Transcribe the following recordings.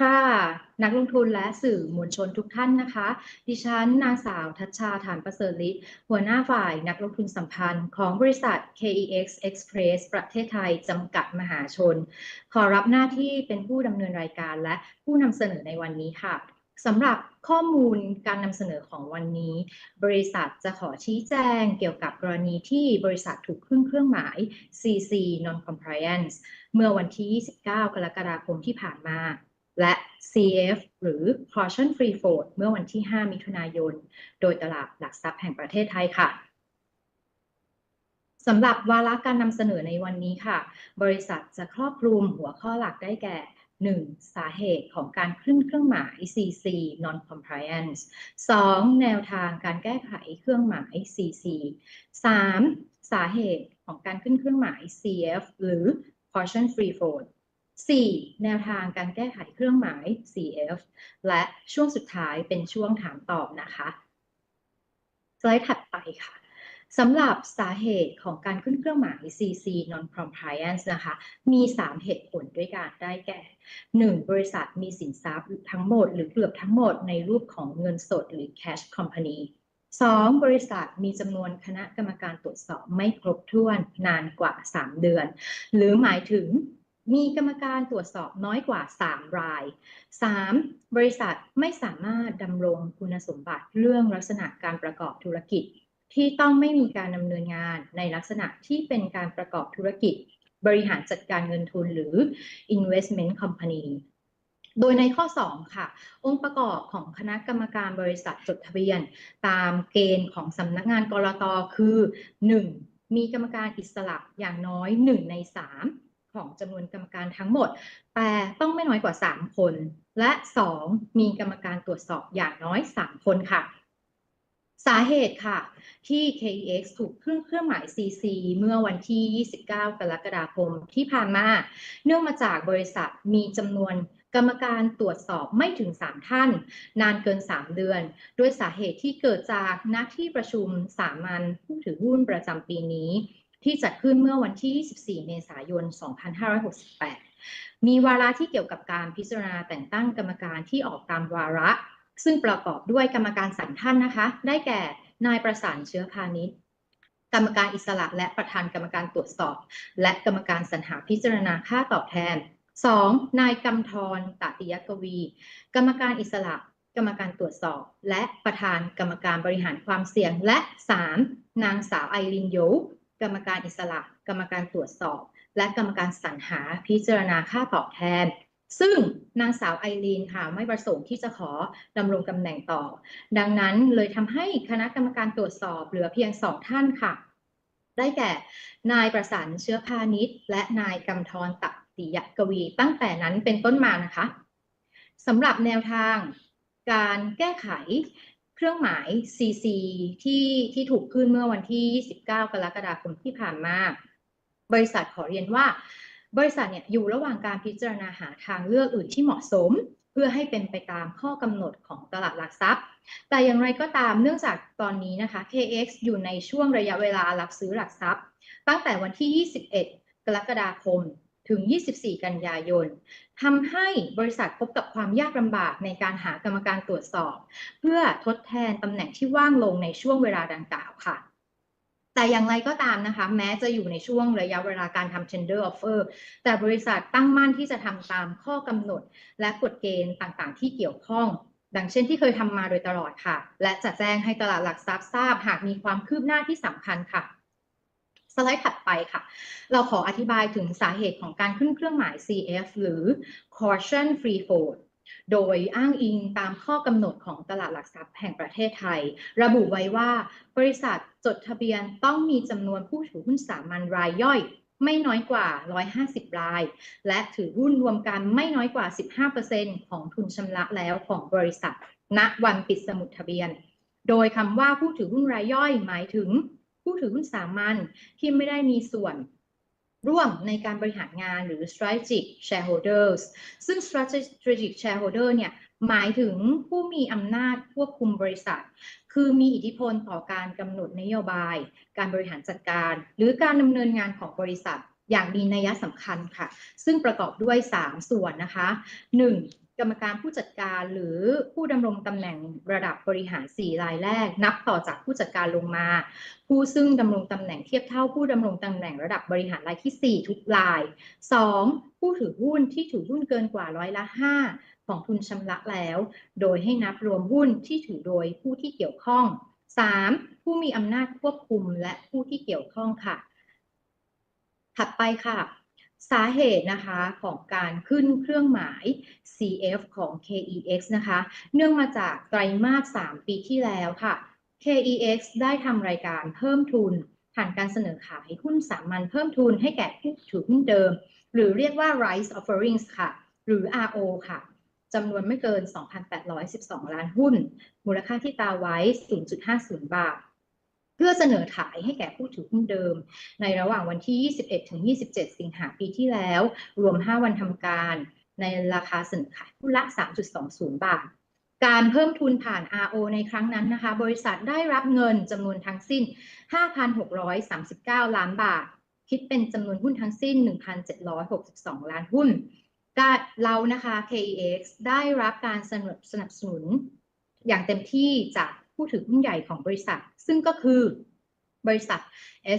ค่ะ นักลงทุนและสื่อมวลชนทุกท่านนะคะ ดิฉันนางสาวทัชชาฐานประเสริฐฤทธิ์หัวหน้าฝ่ายนักลงทุนสัมพันธ์ของบริษัท KEX Express ประเทศไทย จำกัดมหาชน ขอรับหน้าที่เป็นผู้ดำเนินรายการและผู้นำเสนอในวันนี้ค่ะสำหรับข้อมูลการนำเสนอของวันนี้ บริษัทจะขอชี้แจงเกี่ยวกับกรณีที่บริษัทถูกขึ้นเครื่องหมาย CC Non-Compliance เมื่อวันที่ 29 กรกฎาคมที่ผ่านมา และ CF หรือ Caution Free Float เมื่อวันที่ 5 มิถุนายน โดยตลาดหลักทรัพย์แห่งประเทศไทยค่ะสำหรับวาระการนำเสนอในวันนี้ค่ะ บริษัทจะครอบคลุมหัวข้อหลักได้แก่ 1. สาเหตุของการขึ้นเครื่องหมาย CC non-compliance 2. แนวทางการแก้ไขเครื่องหมาย CC 3. สาเหตุของการขึ้นเครื่องหมาย CF หรือ caution free float 4. แนวทางการแก้ไขเครื่องหมาย CF และช่วงสุดท้ายเป็นช่วงถามตอบนะคะ สไลด์ถัดไปค่ะสำหรับสาเหตุของการขึ้นเครื่องหมาย CC non-compliance นะคะ มี 3 เหตุผลด้วยกันได้แก่ 1. บริษัทมีสินทรัพย์ทั้งหมด หรือเกือบทั้งหมดในรูปของเงินสดหรือ cash company 2. บริษัทมีจำนวนคณะกรรมการตรวจสอบไม่ครบถ้วนนานกว่า 3 เดือน หรือหมายถึง มีกรรมการตรวจสอบน้อยกว่า 3 ราย 3. บริษัทไม่สามารถดำรงคุณสมบัติเรื่องลักษณะการประกอบธุรกิจ ที่ต้องไม่มีการดำเนินงานในลักษณะที่เป็นการประกอบธุรกิจ บริหารจัดการเงินทุนหรือ investment company โดยในข้อ 2 ค่ะ องค์ประกอบของคณะกรรมการบริษัทจดทะเบียน ตามเกณฑ์ของสำนักงานกรตคือ 1. มีกรรมการอิสระอย่างน้อย 1 ใน 3 ของจำนวนกรรมการทั้งหมด แต่ต้องไม่น้อยกว่า 3 คน และ 2. มีกรรมการตรวจสอบอย่างน้อย 3 คนค่ะ สาเหตุค่ะ ที่ KEX ถูกขึ้นเครื่องหมาย CC เมื่อวันที่ 29 กรกฎาคมที่ผ่านมา เนื่องมาจากบริษัทมีจำนวนกรรมการตรวจสอบไม่ถึง 3 ท่าน นานเกิน 3 เดือน ด้วยสาเหตุที่เกิดจากนักที่ประชุมสามัญผู้ถือหุ้นประจำปีนี้ ที่จัดขึ้นเมื่อวันที่ 24 เมษายน 2568 มีวาระที่เกี่ยวกับการพิจารณาแต่งตั้งกรรมการที่ออกตามวาระ ซึ่งประกอบด้วยกรรมการสามท่านนะคะ ได้แก่นายประสานเชื้อพาณิชย์กรรมการอิสระและประธานกรรมการตรวจสอบ และกรรมการสรรหาพิจารณาค่าตอบแทน 2. นายกำธรตติยกวี กรรมการอิสระ กรรมการตรวจสอบ และประธานกรรมการบริหารความเสี่ยง และ 3. นางสาวไอรินโย กรรมการอิสระ กรรมการตรวจสอบ และกรรมการสรรหาพิจารณาค่าตอบแทน ซึ่งนางสาวไอรีนค่ะไม่ประสงค์ที่จะขอดำรงตำแหน่งต่อ ดังนั้นเลยทำให้คณะกรรมการตรวจสอบเหลือเพียงสองท่านค่ะ ได้แก่ นายประสานเชื้อพาณิชย์ และนายกำธรตัติยกวี ตั้งแต่นั้นเป็นต้นมานะคะสำหรับแนวทางการแก้ไข เครื่องหมาย CC ที่ที่ถูกขึ้นเมื่อวันที่ 29 กรกฎาคมที่ผ่านมา บริษัทขอเรียนว่า บริษัทเนี่ยอยู่ระหว่างการพิจารณาหาทางเลือกอื่นที่เหมาะสม เพื่อให้เป็นไปตามข้อกำหนดของตลาดหลักทรัพย์ แต่อย่างไรก็ตามเนื่องจากตอนนี้นะคะ KX อยู่ในช่วงระยะเวลารับซื้อหลักทรัพย์ ตั้งแต่วันที่ 21 กรกฎาคม ถึง 24 กันยายนทำให้บริษัทพบกับความยากลำบากในการหากรรมการตรวจสอบ เพื่อทดแทนตำแหน่งที่ว่างลงในช่วงเวลาดังกล่าวค่ะ แต่อย่างไรก็ตามนะคะ แม้จะอยู่ในช่วงระยะเวลาการทำ tender offer แต่บริษัทตั้งมั่นที่จะทำตามข้อกำหนด และกฎเกณฑ์ต่างๆ ที่เกี่ยวข้อง ดังเช่นที่เคยทำมาโดยตลอดค่ะ และจะแจ้งให้ตลาดหลักทรัพย์ทราบ หากมีความคืบหน้าที่สำคัญค่ะ สไลด์ถัดไปค่ะ เราขออธิบายถึงสาเหตุของการขึ้นเครื่องหมาย CF หรือ caution free float โดยอ้างอิงตามข้อกำหนดของตลาดหลักทรัพย์แห่งประเทศไทย ระบุไว้ว่า บริษัทจดทะเบียนต้องมีจำนวนผู้ถือหุ้นสามัญรายย่อย ไม่น้อยกว่า 150 ราย และถือหุ้นรวมกันไม่น้อยกว่า 15%ของทุนชำระแล้วของบริษัท ณวันปิดสมุดทะเบียน โดยคำว่าผู้ถือหุ้นรายย่อยหมายถึง ผู้ถือหุ้นสามัญที่ไม่ได้มีส่วนร่วมในการบริหารงานหรือ strategic shareholders ซึ่ง strategic shareholder เนี่ยหมายถึงผู้มีอำนาจควบคุมบริษัท คือมีอิทธิพลต่อการกำหนดนโยบาย การบริหารจัดการ หรือการดำเนินงานของบริษัทอย่างมีนัยสำคัญค่ะ ซึ่งประกอบด้วย 3 ส่วนนะคะ 1. กรรมการผู้จัดการหรือผู้ดำรงตำแหน่งระดับบริหาร 4 รายแรก นับต่อจากผู้จัดการลงมา ผู้ซึ่งดำรงตำแหน่งเทียบเท่าผู้ดำรงตำแหน่งระดับบริหารรายที่ 4 ทุกราย 2. ผู้ถือหุ้นที่ถือหุ้นเกินกว่าร้อยละ 5 ของทุนชำระแล้ว โดยให้นับรวมหุ้นที่ถือโดยผู้ที่เกี่ยวข้อง 3. ผู้มีอำนาจควบคุมและผู้ที่เกี่ยวข้องค่ะ ถัดไปค่ะ สาเหตุนะคะของการขึ้นเครื่องหมาย CF ของ KEX นะคะ เนื่องมาจากไตรมาส 3 ปีที่แล้วค่ะ KEX ได้ทำรายการเพิ่มทุน ผ่านการเสนอขายหุ้นสามัญเพิ่มทุนให้แก่ผู้ถือหุ้นเดิม หรือเรียกว่า Rights Offerings ค่ะ หรือ RO ค่ะจำนวนไม่เกิน 2,812 ล้านหุ้น มูลค่าที่ตาไว้ 0.50 บาท เพื่อเสนอขายให้แก่ผู้ถือหุ้นเดิม ในระหว่างวันที่ 21 ถึง 27 สิงหาปีที่แล้ว รวม 5 วันทำการในราคาเสนอขายหุ้นละ 3.20 บาท การเพิ่มทุนผ่าน RO ในครั้งนั้นนะคะ บริษัทได้รับเงินจำนวนทั้งสิ้น 5,639 ล้านบาท คิดเป็นจำนวนหุ้นทั้งสิ้น 1,762 ล้านหุ้นเรานะคะ KEX ได้รับการสนับสนุนอย่างเต็มที่จาก ผู้ถือหุ้นใหญ่ของบริษัท ซึ่งก็คือบริษัท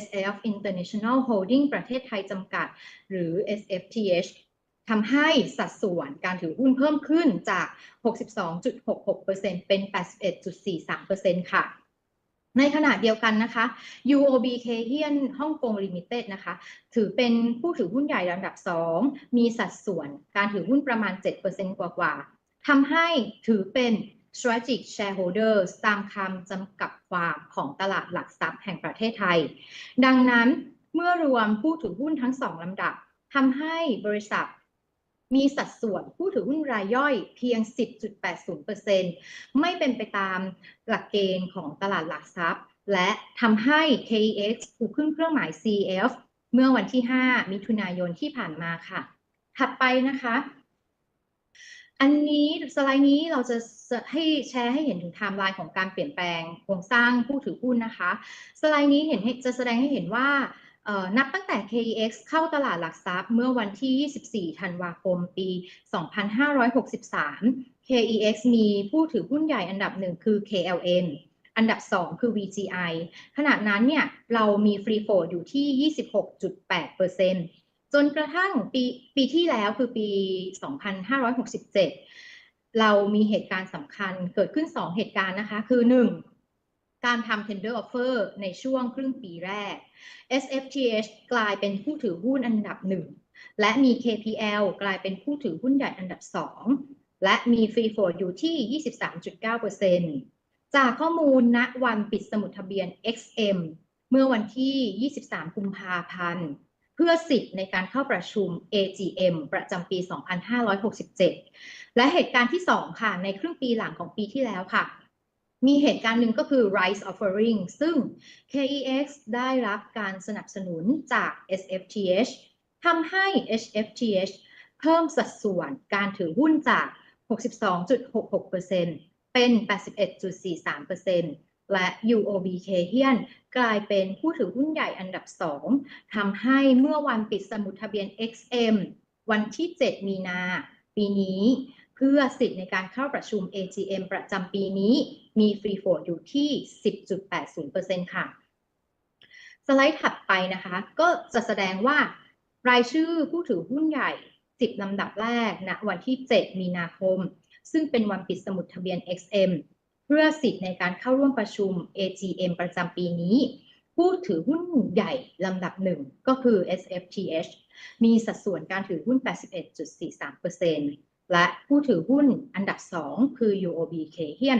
SF International Holding ประเทศไทยจำกัด หรือ SFTH ทำให้สัดส่วนการถือหุ้นเพิ่มขึ้นจาก 62.66%เป็น 81.43%ค่ะ ในขณะเดียวกันนะคะ UOB k h i a n ฮ่องกงลิมิเต็ดนะคะ ถือเป็นผู้ถือหุ้นใหญ่ลำดับ 2 มีสัดส่วนการถือหุ้นประมาณ 7%กว่าๆทำให้ถือเป็น strategic shareholders ตามคำจำกัดความของตลาดหลักทรัพย์แห่งประเทศไทย ดังนั้นเมื่อรวมผู้ถือหุ้นทั้งสองลำดับทำให้บริษัทมีสัดส่วนผู้ถือหุ้นรายย่อยเพียง 10.80%ไม่เป็นไปตามหลักเกณฑ์ของตลาดหลักทรัพย์ และทำให้ KEX ถูกขึ้นเครื่องหมาย CF เมื่อวันที่ 5 มิถุนายนที่ผ่านมาค่ะ ถัดไปนะคะ อันนี้สไลด์นี้เราจะให้แชร์ให้เห็นถึงไทม์ไลน์ของการเปลี่ยนแปลงโครงสร้างผู้ถือหุ้นนะคะ สไลด์นี้เห็นจะแสดงให้เห็นว่านับตั้งแต่ KEX เข้าตลาดหลักทรัพย์เมื่อวันที่ 24 ธันวาคม ปี 2563 KEX มีผู้ถือหุ้นใหญ่อันดับหนึ่งคือ KLN อันดับ 2 คือ VGI ขณะนั้นเนี่ยเรามีฟรีโฟลอยู่ที่ 26.8% จนกระทั่งปีปีที่แล้วคือปี 2567 เรามีเหตุการณ์สำคัญเกิดขึ้น 2 เหตุการณ์นะคะ คือ 1 การทำ tender offer ในช่วงครึ่งปีแรก SFTH กลายเป็นผู้ถือหุ้นอันดับหนึ่งและมี KPL กลายเป็นผู้ถือหุ้นใหญ่อันดับสองและมี Free Float อยู่ที่ 23.9%จากข้อมูลณวันปิดสมุดทะเบียน XM เมื่อวันที่ 23 กุมภาพันธ์ พื่อสิทธิ์ในการเข้าประชุม AGM ประจำปี 2567 และเหตุการณ์ที่ 2 ค่ะ ในครึ่งปีหลังของปีที่แล้วค่ะ มีเหตุการณ์หนึ่งก็คือ Rice Offering ซึ่ง KEX ได้รับการสนับสนุนจาก SFTH ทำให้ HFTH เพิ่มสัดส่วนการถือหุ้นจาก 62.66%เป็น 81.43% และ UOB k h i a n กลายเป็นผู้ถือหุ้นใหญ่อันดับ 2ทำให้เมื่อวันปิดสมุดทะเบียน XM วันที่ 7 มีนา ปีนี้ เพื่อสิทธิ์ในการเข้าประชุม AGM ประจำปีนี้ มีฟรีโฟลอยู่ที่ 10.80%ค่ะ สไลด์ถัดไปนะคะ ก็จะแสดงว่ารายชื่อผู้ถือหุ้นใหญ่ 10 ลำดับแรกณนะวันที่ 7 มีนาคม ซึ่งเป็นวันปิดสมุดทะเบียน XM พื่อสิทธิ์ในการเข้าร่วมประชุม AGM ประจำปีนี้ ผู้ถือหุ้นใหญ่ลำดับหนึ่งก็คือ SFTH มีสัดส่วนการถือหุ้น 81.43%และผู้ถือหุ้นอันดับ 2 คือ UOB k h i a n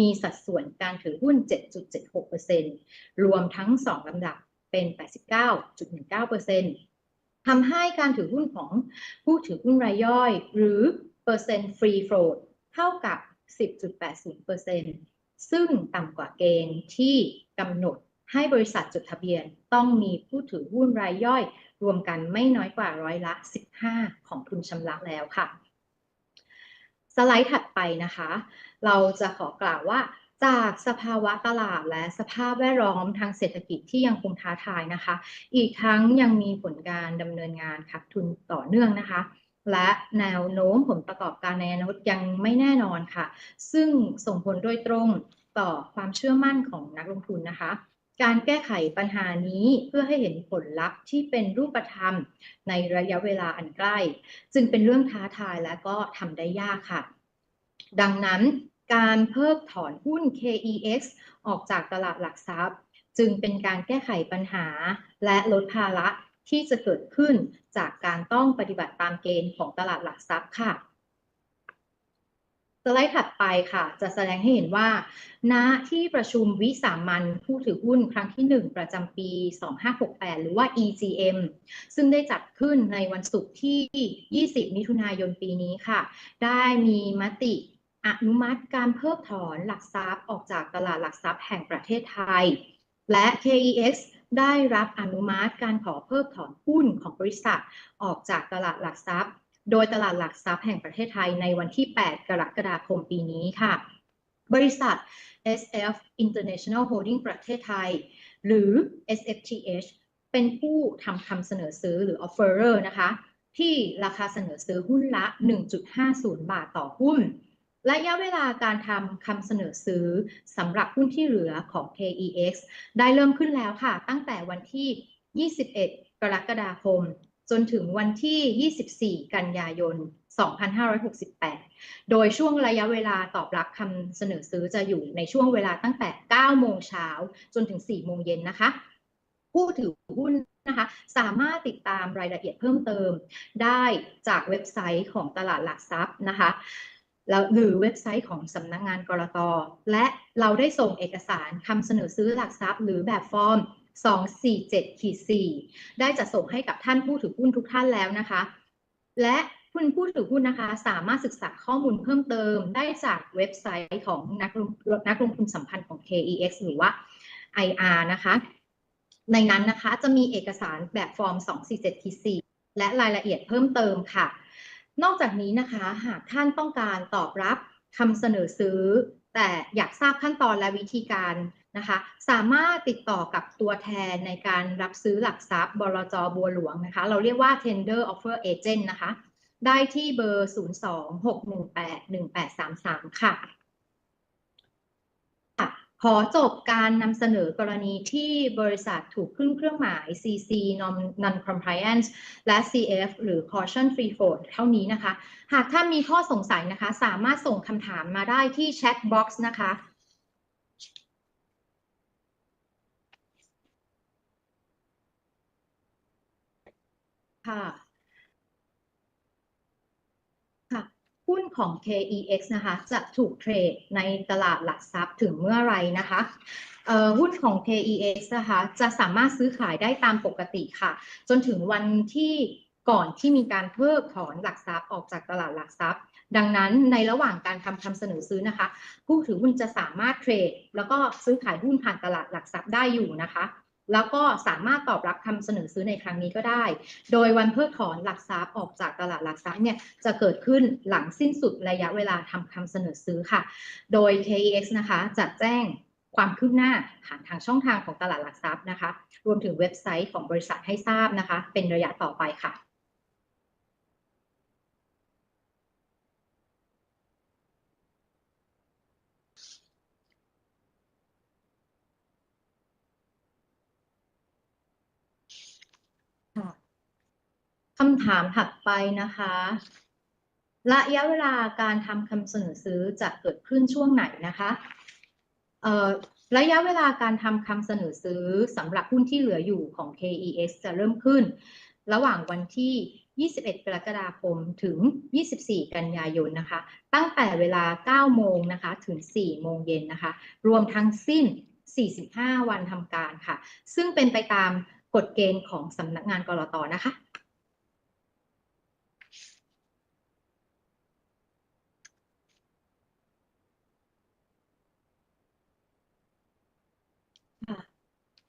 มีสัดส่วนการถือหุ้น 7.76%รวมทั้ง 2 ลำดับเป็น 89.19%ทำให้การถือหุ้นของผู้ถือหุ้นรายย่อย หรือเปอร์เซ็นต์ฟรีโฟลดเท่ากับ 10.80%ซึ่งต่ำกว่าเกณฑ์ที่กำหนดให้บริษัทจดทะเบียนต้องมีผู้ถือหุ้นรายย่อย รวมกันไม่น้อยกว่าร้อยละ 15 ของทุนชำระแล้วค่ะ สไลด์ถัดไปนะคะ เราจะขอกล่าวว่าจากสภาวะตลาดและสภาพแวดล้อมทางเศรษฐกิจที่ยังคงท้าทายนะคะ อีกทั้งยังมีผลการดำเนินงานขาดทุนต่อเนื่องนะคะ และแนวโน้มผลประกอบการในอนาคตยังไม่แน่นอนค่ะ ซึ่งส่งผลโดยตรงต่อความเชื่อมั่นของนักลงทุนนะคะ การแก้ไขปัญหานี้เพื่อให้เห็นผลลัพธ์ที่เป็นรูปธรรมในระยะเวลาอันใกล้ จึงเป็นเรื่องท้าทายและก็ทำได้ยากค่ะ ดังนั้นการเพิกถอนหุ้น KEX ออกจากตลาดหลักทรัพย์ จึงเป็นการแก้ไขปัญหาและลดภาระ ที่จะเกิดขึ้นจากการต้องปฏิบัติตามเกณฑ์ของตลาดหลักทรัพย์ค่ะสไลด์ถัดไปค่ะ จะแสดงให้เห็นว่า ณ ที่ประชุมวิสามันผู้ถือหุ้นครั้งที่ 1 ประจำปี 2568 หรือว่า EGM ซึ่งได้จัดขึ้นในวันศุกร์ที่ 20 มิถุนายนปีนี้ค่ะ ได้มีมติอนุมัติการเพิกถอนหลักทรัพย์ออกจากตลาดหลักทรัพย์แห่งประเทศไทย และ KEX ได้รับอนุมัติการขอเพิกถอนหุ้นของบริษัท ออกจากตลาดหลักทรัพย์ โดยตลาดหลักทรัพย์แห่งประเทศไทยในวันที่ 8 กรกฎาคมปีนี้ค่ะ บริษัท SF International Holding ประเทศไทย หรือ SFTH เป็นผู้ทำคำเสนอซื้อหรือ offerer นะคะ ที่ราคาเสนอซื้อหุ้นละ 1.50 บาทต่อหุ้น ระยะเวลาการทำคำเสนอซื้อสำหรับหุ้นที่เหลือของ KEX ได้เริ่มขึ้นแล้วค่ะ ตั้งแต่วันที่ 21 กรกฎาคม จนถึงวันที่ 24 กันยายน 2568 โดยช่วงระยะเวลาตอบรับคำเสนอซื้อจะอยู่ในช่วงเวลาตั้งแต่ 9 โมงเช้าจนถึง 4 โมงเย็นนะคะ ผู้ถือหุ้นนะคะสามารถติดตามรายละเอียดเพิ่มเติม ได้จากเว็บไซต์ของตลาดหลักทรัพย์นะคะ แล้วหรือเว็บไซต์ของสำนักงงานกรตและเราได้ส่งเอกสารคำเสนอซื้อหลักทรัพย์ หรือแบบฟอร์ม 247ขีด4ได้จะส่งให้กับท่านผู้ถือหุ้นทุกท่านแล้วนะคะ และคุณผู้ถือหุ้นนะคะ สามารถศึกษาข้อมูลเพิ่มเติม ได้จากเว็บไซต์ของนักลงนักลงทุนสัมพันธ์ของ KEX หรือว่า IR นะคะ ในนั้นนะคะจะมีเอกสารแบบฟอร์ม 247ขีด4และรายละเอียดเพิ่มเติมค่ะ นอกจากนี้นะคะ หากท่านต้องการตอบรับคำเสนอซื้อ แต่อยากทราบขั้นตอนและวิธีการนะคะ สามารถติดต่อกับตัวแทนในการรับซื้อหลักทรัพย์บลจบัวหลวงนะคะ เราเรียกว่า tender offer agent นะคะ ได้ที่เบอร์ 026181833 ค่ะ ขอจบการนำเสนอกรณีที่บริษัทถูกขึ้นเครื่องหมาย CC non compliance และ CF หรือ caution free float เท่านี้นะคะ หากท่านมีข้อสงสัยนะคะ สามารถส่งคำถามมาได้ที่ chat box นะคะค่ะ ค่ะ หุ้นของ KEX นะคะจะถูกเทรดในตลาดหลักทรัพย์ถึงเมื่อไรนะคะหุ้นของ KEX นะคะจะสามารถซื้อขายได้ตามปกติค่ะ จนถึงวันที่ก่อนที่มีการเพิกถอนหลักทรัพย์ออกจากตลาดหลักทรัพย์ ดังนั้นในระหว่างการทำคำเสนอซื้อนะคะ ผู้ถือหุ้นจะสามารถเทรด แล้วก็ซื้อขายหุ้นผ่านตลาดหลักทรัพย์ได้อยู่นะคะ แล้วก็สามารถตอบรับคำเสนอซื้อในครั้งนี้ก็ได้ โดยวันเพิกถอนหลักทรัพย์ออกจากตลาดหลักทรัพย์เนี่ยจะเกิดขึ้นหลังสิ้นสุดระยะเวลาทำคำเสนอซื้อค่ะ โดย KEX นะคะจะแจ้งความคืบหน้าผ่านทางช่องทางของตลาดหลักทรัพย์นะคะ รวมถึงเว็บไซต์ของบริษัทให้ทราบนะคะ เป็นระยะต่อไปค่ะ คำถามถัดไปนะคะ ระยะเวลาการทำคำเสนอซื้อจะเกิดขึ้นช่วงไหนนะคะระยะเวลาการทำคำเสนอซื้อสำหรับหุ้นที่เหลืออยู่ของ KEX จะเริ่มขึ้น ระหว่างวันที่ 21 กรกฎาคมถึง 24 กันยายนนะคะ ตั้งแต่เวลา 9 โมงนะคะถึง 4 โมงเย็นนะคะ รวมทั้งสิ้น 45 วันทำการค่ะ ซึ่งเป็นไปตามกฎเกณฑ์ของสำนักงานกรตนะคะคะ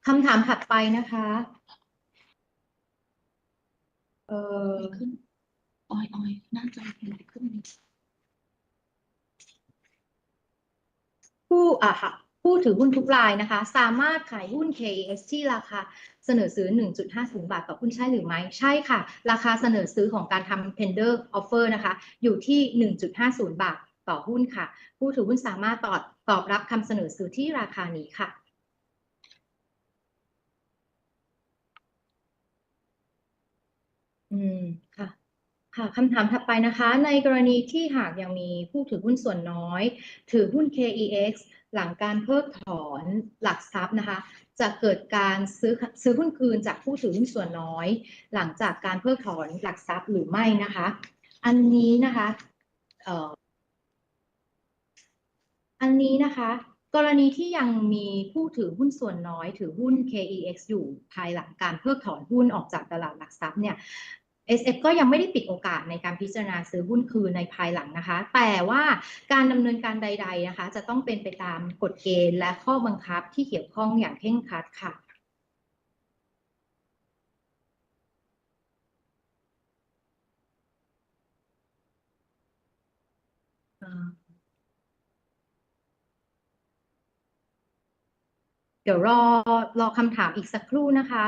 คำถามถัดไปนะคะ เอ่อขึ้นออยออยหน้าจอเป็นขึ้นผู้อะค่ะผู้ผู้ถือหุ้นทุกรายนะคะ สามารถขายหุ้น KEX ที่ราคาเสนอซื้อ 1.50 บาทต่อหุ้นใช่หรือไม่ ใช่ค่ะ ราคาเสนอซื้อของการทำ tender offer นะคะ อยู่ที่ 1.50 บาทต่อหุ้นค่ะ ผู้ถือหุ้นสามารถตอบตอบรับคำเสนอซื้อที่ราคานี้ค่ะ อืม ค่ะ ค่ะคำถามถัดไปนะคะ ในกรณีที่หากยังมีผู้ถือหุ้นส่วนน้อย ถือหุ้น KEX หลังการเพิกถอนหลักทรัพย์นะคะ จะเกิดการซื้อซื้อหุ้นคืนจากผู้ถือหุ้นส่วนน้อย หลังจากการเพิกถอนหลักทรัพย์หรือไม่นะคะ อันนี้นะคะอันนี้นะคะ กรณีที่ยังมีผู้ถือหุ้นส่วนน้อย ถือหุ้น KEX อยู่ภายหลังการเพิกถอนหุ้นออกจากตลาดหลักทรัพย์เนี่ย SF ก็ยังไม่ได้ปิดโอกาสในการพิจารณาซื้อหุ้นคืนในภายหลังนะคะ แต่ว่าการดำเนินการใด ๆนะคะ จะต้องเป็นไปตามกฎเกณฑ์และข้อบังคับที่เกี่ยวข้องอย่างเคร่งครัดค่ะเดี๋ยวรอรอคำถามอีกสักครู่นะคะ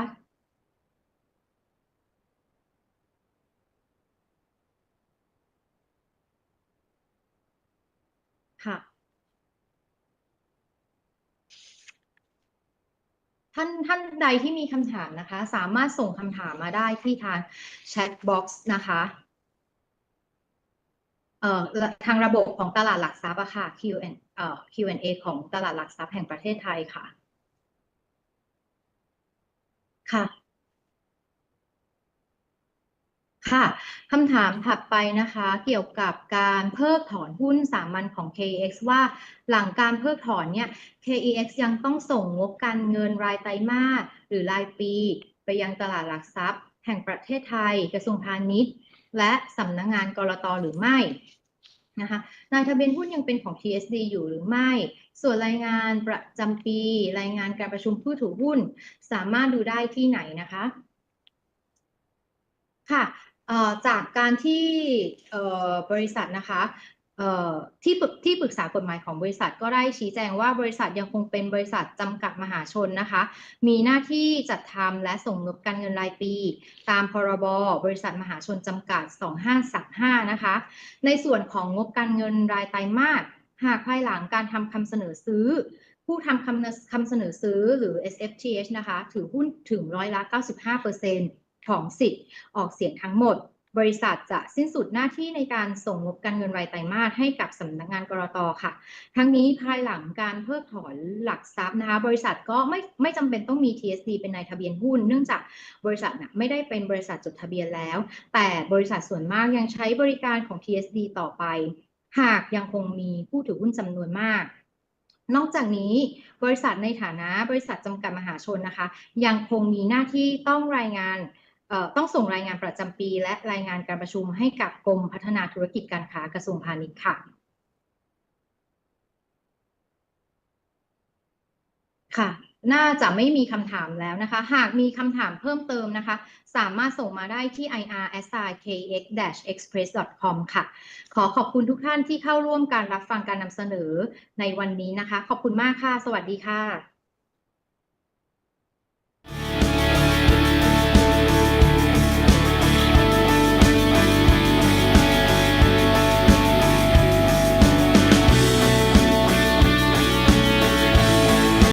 ท่านท่านใดที่มีคำถามนะคะ สามารถส่งคำถามมาได้ที่ทางแชทบ็อกซ์นะคะเอ่อทางระบบของตลาดหลักทรัพย์อะค่ะ Q&A เอ่อ Q&A ของตลาดหลักทรัพย์แห่งประเทศไทยค่ะ ค่ะ ค่ะคำถามถัดไปนะคะ เกี่ยวกับการเพิกถอนหุ้นสามัญของ KEX ว่าหลังการเพิกถอนเนี่ย KEX ยังต้องส่งงบการเงินรายไตรมาสหรือรายปี ไปยังตลาดหลักทรัพย์ แห่งประเทศไทย กระทรวงพาณิชย์ และสำนักงานกรตหรือไม่นะคะนายทะเบียนหุ้นยังเป็นของ TSD อยู่หรือไม่ ส่วนรายงานประจำปี รายงานการประชุมผู้ถือหุ้น สามารถดูได้ที่ไหนนะคะ ค่ะ จากการที่บริษัทนะคะที่ปรึกที่ปรึกษากฎหมายของบริษัทก็ได้ชี้แจงว่าบริษัทยังคงเป็นบริษัทจำกัดมหาชนนะคะ มีหน้าที่จัดทำและส่งงบการเงินรายปี ตามพรบบริษัทมหาชนจำกัด 2535 นะคะ ในส่วนของงบการเงินรายไตรมาสหากภายหลังการทำคำเสนอซื้อ ผู้ทำคำคำเสนอซื้อหรือ SFTH นะคะ ถือหุ้นถึงร้อยละ 95% ของสิทธิ์ออกเสียงทั้งหมด บริษัทจะสิ้นสุดหน้าที่ในการส่งงบการเงินรายไตรมาสให้กับสำนักงานกรตค่ะ ทั้งนี้ภายหลังการเพิกถอนหลักทรัพย์นะคะ บริษัทก็ไม่ไม่จำเป็นต้องมี TSD เป็นนายทะเบียนหุ้น เนื่องจากบริษัทนะไม่ได้เป็นบริษัทจดทะเบียนแล้ว แต่บริษัทส่วนมากยังใช้บริการของ TSD ต่อไป หากยังคงมีผู้ถือหุ้นจำนวนมากนอกจากนี้บริษัทในฐานะบริษัทจำกัดมหาชนนะคะ ยังคงมีหน้าที่ต้องรายงาน ต้องส่งรายงานประจำปี และรายงานการประชุมให้กับกรมพัฒนาธุรกิจการค้ากระทรวงพาณิชย์ค่ะ ค่ะ น่าจะไม่มีคำถามแล้วนะคะ หากมีคำถามเพิ่มเติมนะคะ สามารถส่งมาได้ที่ ir@kx-express.com ค่ะ ขอขอบคุณทุกท่านที่เข้าร่วมการรับฟังการนำเสนอในวันนี้นะคะ ขอบคุณมากค่ะ สวัสดีค่ะ